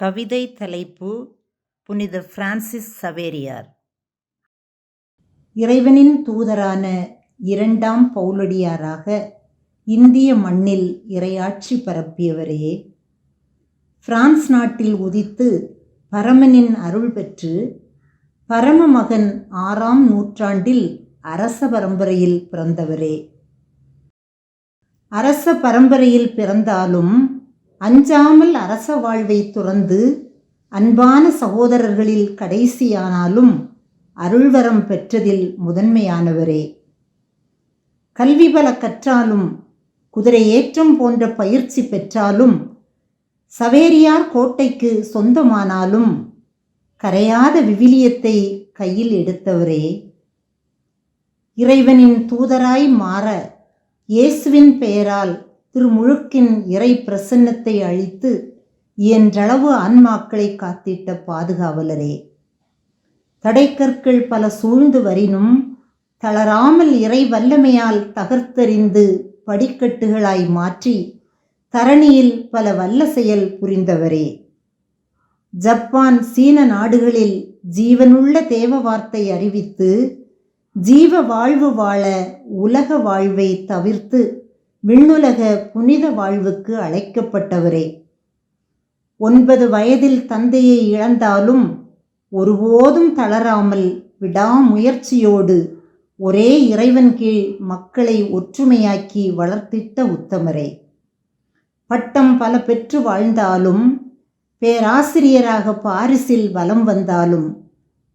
கவிதை தலைப்பு புனித பிரான்சிஸ் சவேரியார். இறைவனின் தூதரான இரண்டாம் பவுலடியாராக இந்திய மண்ணில் இறையாட்சி பரப்பியவரே பிரான்ஸ் நாட்டில் உதித்து பரமனின் அருள் பெற்று பரமமகன் ஆறாம் நூற்றாண்டில் அரச பரம்பரையில் பிறந்தவரே. அரச பரம்பரையில் பிறந்தாலும் அஞ்சாமல் அரச வாழ்வை துறந்து அன்பான சகோதரர்களில் கடைசியானாலும் அருள்வரம் பெற்றதில் முதன்மையானவரே. கல்வி பல கற்றாலும் குதிரை ஏற்றம் போன்ற பயிற்சி பெற்றாலும் சவேரியார் கோட்டைக்கு சொந்தமானாலும் கரையாத விவிலியத்தை கையில் எடுத்தவரே. இறைவனின் தூதராய் மாற இயேசுவின் பெயரால் திருமுழுக்கின் இறை பிரசன்னத்தை அழித்து இயன்றளவு ஆன்மாக்களை காத்திட்ட பாதுகாவலரே. தடைக்கற்கள் பல சூழ்ந்து வரினும் தளராமல் இறை வல்லமையால் தகர்த்தறிந்து படிக்கட்டுகளாய் மாற்றி தரணியில் பல வல்ல செயல் புரிந்தவரே. ஜப்பான் சீன நாடுகளில் ஜீவனுள்ள தேவ வார்த்தை அறிவித்து ஜீவ வாழ்வு வாழ உலக வாழ்வை தவிர்த்து விண்ணுலக புனித வாழ்வுக்கு அழைக்கப்பட்டவரே. ஒன்பது வயதில் தந்தையை இழந்தாலும் ஒருபோதும் தளராமல் விடாமுயற்சியோடு ஒரே இறைவன் கீழ் மக்களை ஒற்றுமையாக்கி வளர்த்திட்ட உத்தமரே. பட்டம் பல பெற்று வாழ்ந்தாலும் பேராசிரியராக பாரிசில் வலம் வந்தாலும்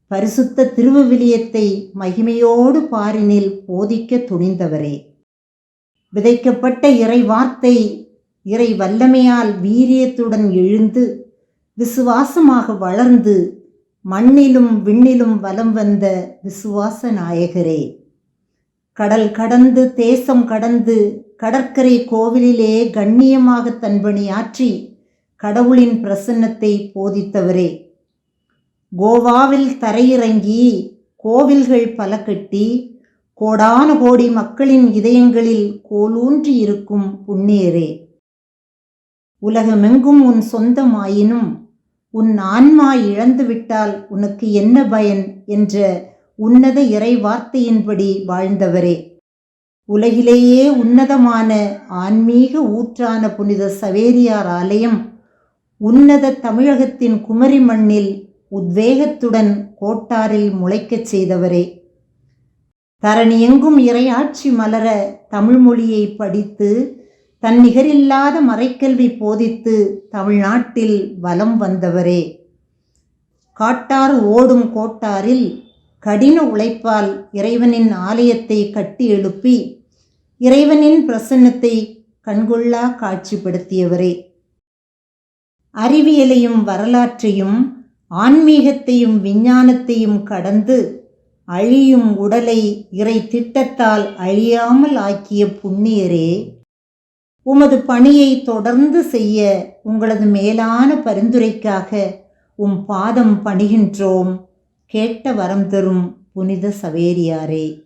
பரிசுத்த திருவுவிலியத்தை மகிமையோடு பாரினில் போதிக்க துணிந்தவரே. விதைக்கப்பட்ட இறை வார்த்தை இறை வல்லமையால் வீரியத்துடன் எழுந்து விசுவாசமாக வளர்ந்து மண்ணிலும் விண்ணிலும் வலம் வந்த விசுவாச நாயகரே. கடல் கடந்து தேசம் கடந்து கடற்கரை கோவிலிலே கண்ணியமாக தன்பணியாற்றி கடவுளின் பிரசன்னத்தை போதித்தவரே. கோவாவில் தரையிறங்கி கோவில்கள் பல கட்டி கோடான கோடி மக்களின் இதயங்களில் கோலூன்றி இருக்கும் புண்ணியரே உலகமெங்கும் உன் சொந்தமாயினும் உன் ஆன்மா இழந்துவிட்டால் உனக்கு என்ன பயன் என்ற உன்னத இறை வார்த்தையின்படி வாழ்ந்தவரே. உலகிலேயே உன்னதமான ஆன்மீக ஊற்றான புனித சவேரியார் ஆலயம் உன்னத தமிழகத்தின் குமரி மண்ணில் உத்வேகத்துடன் கோட்டாரில் முளைக்கச் செய்தவரே. தரணியெங்கும் இறையாட்சி மலர தமிழ் மொழியை படித்து தன் நிகரில்லாத மறைக்கல்வி போதித்து தமிழ்நாட்டில் வலம் வந்தவரே. காட்டார் ஓடும் கோட்டாரில் கடின உழைப்பால் இறைவனின் ஆலயத்தை கட்டி எழுப்பி இறைவனின் பிரசன்னத்தை கண்கொள்ளா காட்சிப்படுத்தியவரே. அறிவியலையும் வரலாற்றையும் ஆன்மீகத்தையும் விஞ்ஞானத்தையும் கடந்து அழியும் உடலை இறை திட்டத்தால் அழியாமல் ஆக்கிய புண்ணியரே உமது பணியை தொடர்ந்து செய்ய உங்களது மேலான பரிந்துரைக்காக உம் பாதம் பணிகின்றோம். கேட்ட வரம் தரும் புனித சவேரியாரே.